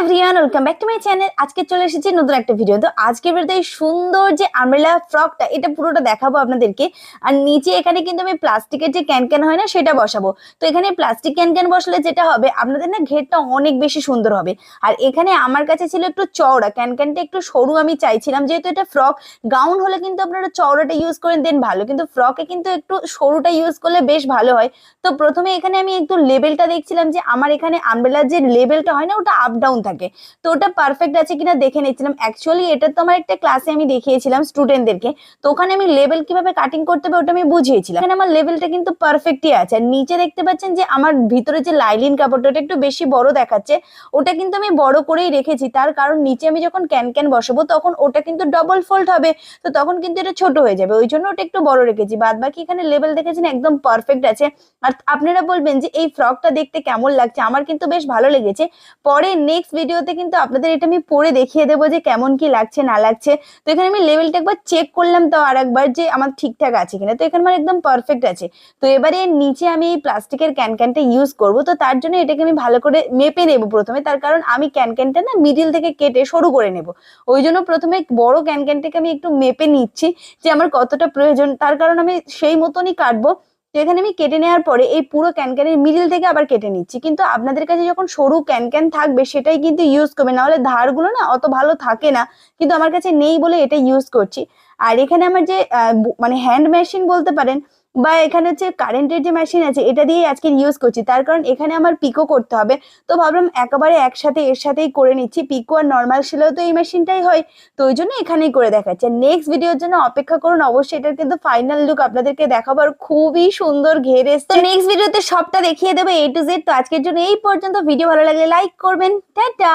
Everyone welcome back to my channel আজকে চলে এসেছি নতুন একটা ভিডিও তো। আজকের ভিডিওতে সুন্দর যে আমরেলা ফ্রকটা এটা পুরোটা দেখাবো আপনাদেরকে। আর নিচে এখানে কিন্তু আমি প্লাস্টিকের যে ক্যান ক্যান হয় না, সেটা বসাবো। তো এখানে প্লাস্টিক ক্যান ক্যান বসলে যেটা হবে, আপনাদের না ঘেরটা অনেক বেশি সুন্দর হবে। আর এখানে আমার কাছে ছিল একটু চওড়া। ক্যান ক্যানটা একটু সরু আমি চাইছিলাম, যেহেতু এটা ফ্রক গাউন হলে কিন্তু আপনারা চওড়াটা ইউজ করেন দেন ভালো। কিন্তু ফ্রকে কিন্তু একটু সরুটা ইউজ করলে বেশ ভালো হয়। তো প্রথমে এখানে আমি একটু লেভেলটা দেখছিলাম যে, আমার এখানে আমব্রেলার যে লেভেলটা হয় না, ওটা আপ ডাউন থাকে। তো ওটা পারফেক্ট আছে কিনা দেখে নিচ্ছিলাম অ্যাকচুয়ালি এটা তো আমার একটা ক্লাসে আমি দেখিয়েছিলাম স্টুডেন্টদেরকে তো ওখানে আমি লেভেল কীভাবে কাটিং করতে হবে ওটা আমি বুঝিয়েছিলাম। এখানে আমার লেভেলটা কিন্তু পারফেক্টই আছে। আর নিচে দেখতে পাচ্ছেন যে আমার ভিতরে যে লাইলিন কাপড়টা, ওটা একটু বেশি বড় দেখাচ্ছে। ওটা কিন্তু আমি বড় করেই রেখেছি। তার কারণ নিচে আমি যখন ক্যান ক্যান বসাবো, তখন ওটা কিন্তু ডবল ফোল্ড হবে। তো তখন কিন্তু এটা ছোট হয়ে যাবে। ওই জন্য ওটা একটু বড় রেখেছি। বাদ বাকি এখানে লেভেল দেখেছেন একদম পারফেক্ট আছে। আর আপনারা বলবেন যে এই ফ্রকটা দেখতে কেমন লাগছে? আমার কিন্তু বেশ ভালো লেগেছে। পরে নেক্সট ভিডিওতে কিন্তু আপনাদের এটা আমি পরে দেখিয়ে দেবো যে কেমন কি লাগছে, না লাগছে। তো এখানে আমি লেভেলটা একবার চেক করলাম তো আর একবার যে আমার ঠিকঠাক আছে কিনা। তো এখানে আমার একদম পারফেক্ট আছে। তো এবারে এর নিচে আমি এই প্লাস্টিকের ক্যান ক্যানটা ইউজ করব। তো তার জন্য এটাকে আমি ভালো করে মেপে নেব প্রথমে। তার কারণ আমি ক্যান ক্যানটা না মিডিল থেকে কেটে সরু করে নেব। ওই জন্য প্রথমে বড় ক্যান ক্যানটাকে আমি একটু মেপে নিচ্ছি যে আমার কতটা প্রয়োজন। তার কারণ আমি সেই মতনই কাটবো। তো এখানে আমি কেটে নেওয়ার পরে এই পুরো ক্যানক্যানের মিডিল থেকে আবার কেটে নিচ্ছি। কিন্তু আপনাদের কাছে যখন সরু ক্যানক্যান থাকবে, সেটাই কিন্তু ইউজ করবে। নাহলে ধারগুলো না অত ভালো থাকে না। কিন্তু আমার কাছে নেই বলে এটা ইউজ করছি। আর এখানে আমার যে মানে হ্যান্ড মেশিন বলতে পারেন বা এখানে হচ্ছে কারেন্টের যে মেশিন আছে, এটা দিয়ে আজকে ইউজ করছি। তার কারণ এখানে আমার পিকো করতে হবে। তো ভাবলাম একেবারে একসাথে, এর সাথেই করে নিচ্ছি। পিকো আর নর্মাল সেলেও তো এই মেশিনটাই হয়। তো ওই জন্য এখানেই করে দেখাচ্ছি। নেক্সট ভিডিওর জন্য অপেক্ষা করুন। অবশ্যই এটার কিন্তু ফাইনাল লুক আপনাদেরকে দেখাবার খুবই সুন্দর ঘের এসছে। নেক্সট ভিডিওতে সবটা দেখিয়ে দেবো এ টু জেড তো আজকের জন্য এই পর্যন্ত। ভিডিও ভালো লাগলে লাইক করবেন। টাটা!